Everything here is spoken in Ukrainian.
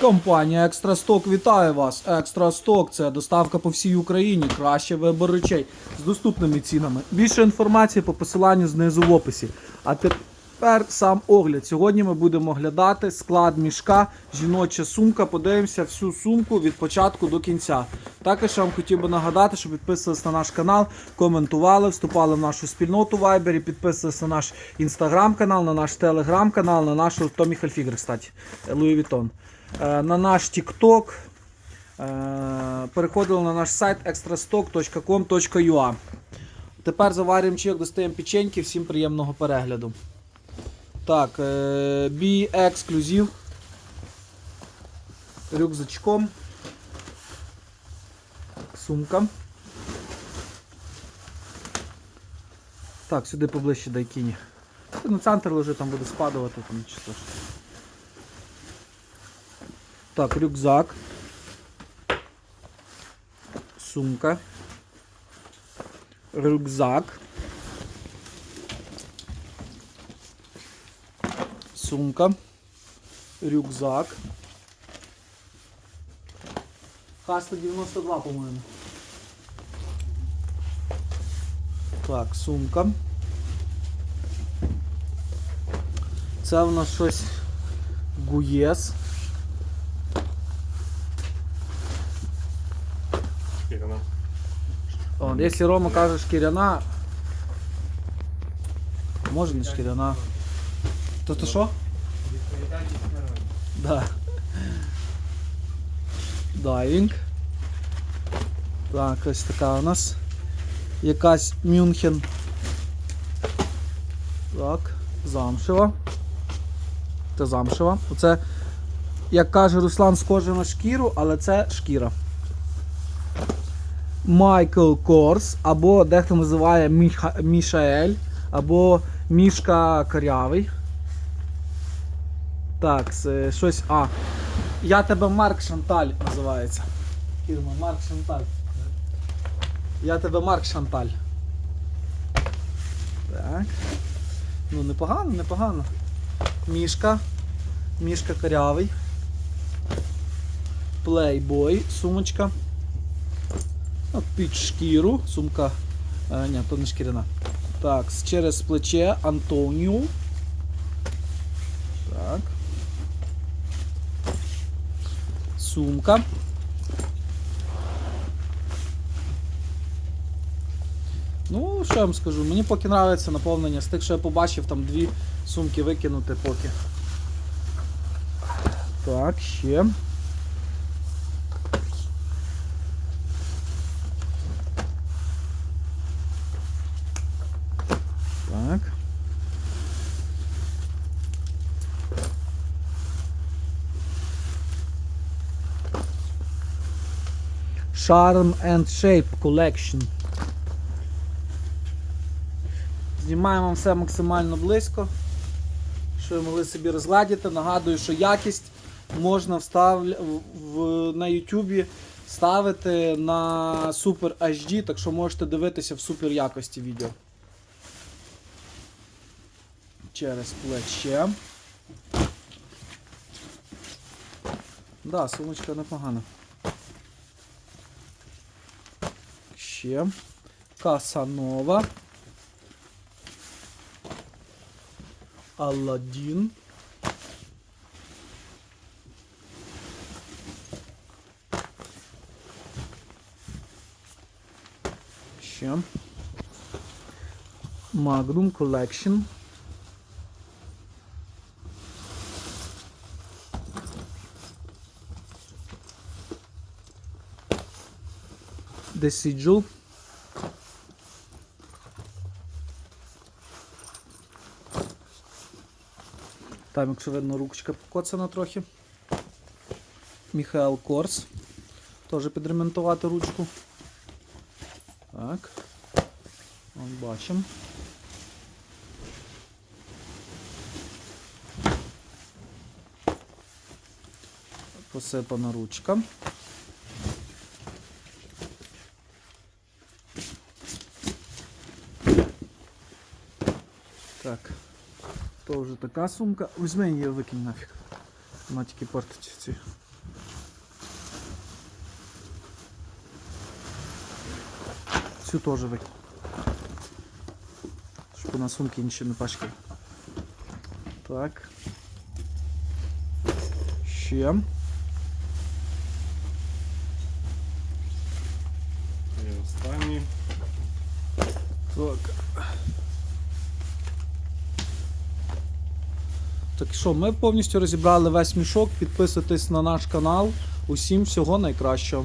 Компанія Екстрасток вітає вас. Екстрасток це доставка по всій Україні. Краще вибор речей з доступними цінами. Більше інформації по посиланню знизу в описі. А тепер сам огляд. Сьогодні ми будемо оглядати склад мішка, жіноча сумка. Подивимося всю сумку від початку до кінця. Також я вам хотів би нагадати, щоб підписувалися на наш канал, коментували, вступали в нашу спільноту в Viber, підписувалися на наш інстаграм-канал, на наш телеграм-канал, на нашу Томі Хальфігер, кстати, Луї Вітон. Е, на наш TikTok. Е, Переходили на наш сайт extrastock.com.ua. Тепер заварюємо чайок, достаємо печеньки. Всім приємного перегляду. Так, B ексклюзив. Рюкзачком. Сумка. Так, сюди поближче дай кіні. На центр лежить, там буде спадувати, там нічого страшного. Так, рюкзак. Сумка. Рюкзак. Сумка. Рюкзак. Хаста 92, по-моєму. Так, сумка. Це в нас щось Гуєс. Шкіряна. От, якщо Рома каже шкіряна, може не шкіряна. То то що? Да. Дайвінг. Так, ось така у нас. Якась Мюнхен. Так, замшева. Це замшева. Оце, як каже Руслан, схоже на шкіру, але це шкіра. Майкл Корс, або дехто називає Міха, Мішаель, або Мішка Корявий. Так, щось. А. Я тебе Марк Шанталь називається. Фірма Марк Шанталь. Я тебе Марк Шанталь. Так. Ну, непогано, непогано. Мішка. Мішка Корявий. Плейбой, сумочка. Під шкіру, сумка. А, ні, то не шкіряна. Так, через плече Антоніо. Так. Сумка. Ну, що я вам скажу? Мені поки подобається наповнення. З тих, що я побачив, там дві сумки викинути поки. Так, ще. Так. Charm and Shape Collection. Знімаємо все максимально близько. Що ви могли собі розгладіти. Нагадую, що якість можна вставля... в... на YouTube ставити на Super HD, так що можете дивитися в супер якості відео. Через плече. Да, сумочка непогана. Ще. Касанова. Аладдін. Ще. Magnum Collection. The Sigil. Там, якщо видно, ручка покоцана трохи. Міхаел Корс. Теж підремонтувати ручку. Так. От бачимо. Посипана ручка. Так, то вже така сумка. Візьми її викинь нафіг. Вона тільки портить ці. Цю теж викинь. Щоб на сумки інші не пачкали. Так. Ще. Так що, ми повністю розібрали весь мішок. Підписуйтесь на наш канал. Усім всього найкращого.